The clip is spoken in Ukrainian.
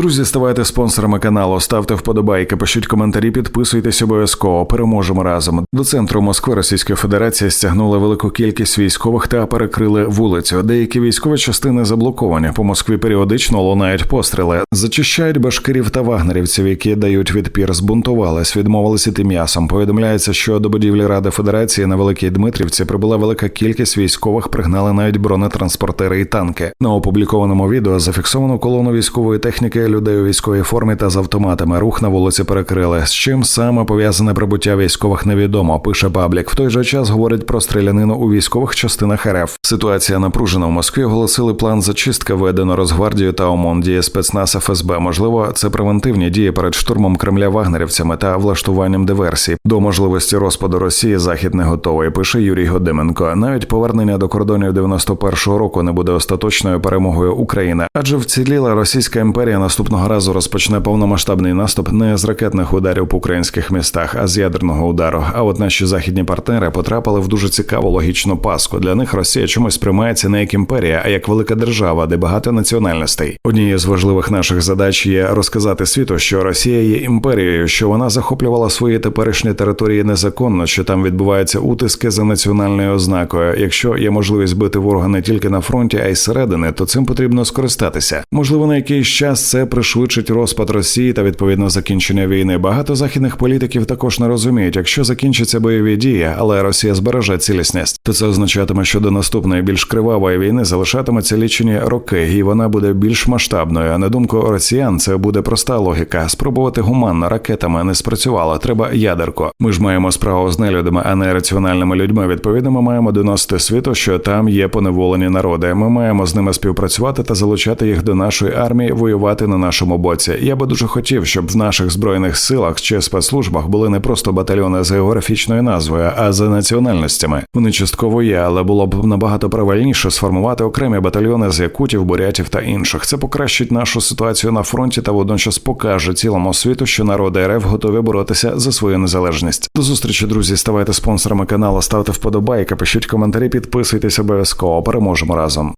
Друзі, ставайте спонсорами каналу, ставте вподобайки, пишіть коментарі, підписуйтесь обов'язково. Переможемо разом. До центру Москви Російської Федерації стягнули велику кількість військових та перекрили вулицю. Деякі військові частини заблоковані. По Москві періодично лунають постріли, зачищають башкирів та вагнерівців, які дають відпір, збунтувались, відмовились іти м'ясом. Повідомляється, що до будівлі Ради Федерації на Великій Дмитрівці прибула велика кількість військових, пригнали навіть бронетранспортери і танки. На опублікованому відео зафіксовано колону військової техніки людей у військовій формі та з автоматами. Рух на вулиці перекрили. З чим саме пов'язане прибуття військових невідомо. Пише паблік. В той же час говорить про стрілянину у військових частинах РФ. Ситуація напружена в Москві. Оголосили план зачистки введено Росгвардію та ОМОН. Діє спецназ ФСБ. Можливо, це превентивні дії перед штурмом Кремля вагнерівцями та влаштуванням диверсій. До можливості розпаду Росії захід не готовий. Пише Юрій Годименко. Навіть повернення до кордонів 91-го року не буде остаточною перемогою України, адже вціліла Російська імперія наступного разу розпочне повномасштабний наступ не з ракетних ударів по українських містах, а з ядерного удару. А от наші західні партнери потрапили в дуже цікаву логічну паску. Для них Росія чомусь сприймається не як імперія, а як велика держава, де багато національностей. Однією з важливих наших задач є розказати світу, що Росія є імперією, що вона захоплювала свої теперішні території незаконно, що там відбуваються утиски за національною ознакою. Якщо є можливість бити ворога не тільки на фронті, а й зсередини, то цим потрібно скористатися. Можливо, на якийсь час це пришвидшить розпад Росії та відповідно закінчення війни. Багато західних політиків також не розуміють, якщо закінчаться бойові дії, але Росія збереже цілісність, то це означатиме, що до наступної більш кривавої війни залишатиметься лічені роки, і вона буде більш масштабною. А на думку росіян, це буде проста логіка. Спробувати гуманно ракетами не спрацювало. Треба ядерко. Ми ж маємо справу з нелюдами, а не раціональними людьми. Відповідно, ми маємо доносити світу, що там є поневолені народи. Ми маємо з ними співпрацювати та залучати їх до нашої армії, воювати на нашому боці. Я би дуже хотів, щоб в наших збройних силах чи спецслужбах були не просто батальйони з географічною назвою, а за національностями. Вони частково є, але було б набагато правильніше сформувати окремі батальйони з якутів, бурятів та інших. Це покращить нашу ситуацію на фронті та водночас покаже цілому світу, що народи РФ готові боротися за свою незалежність. До зустрічі, друзі. Ставайте спонсорами каналу, ставте вподобайки, пишіть коментарі, підписуйтесь обов'язково. Переможемо разом.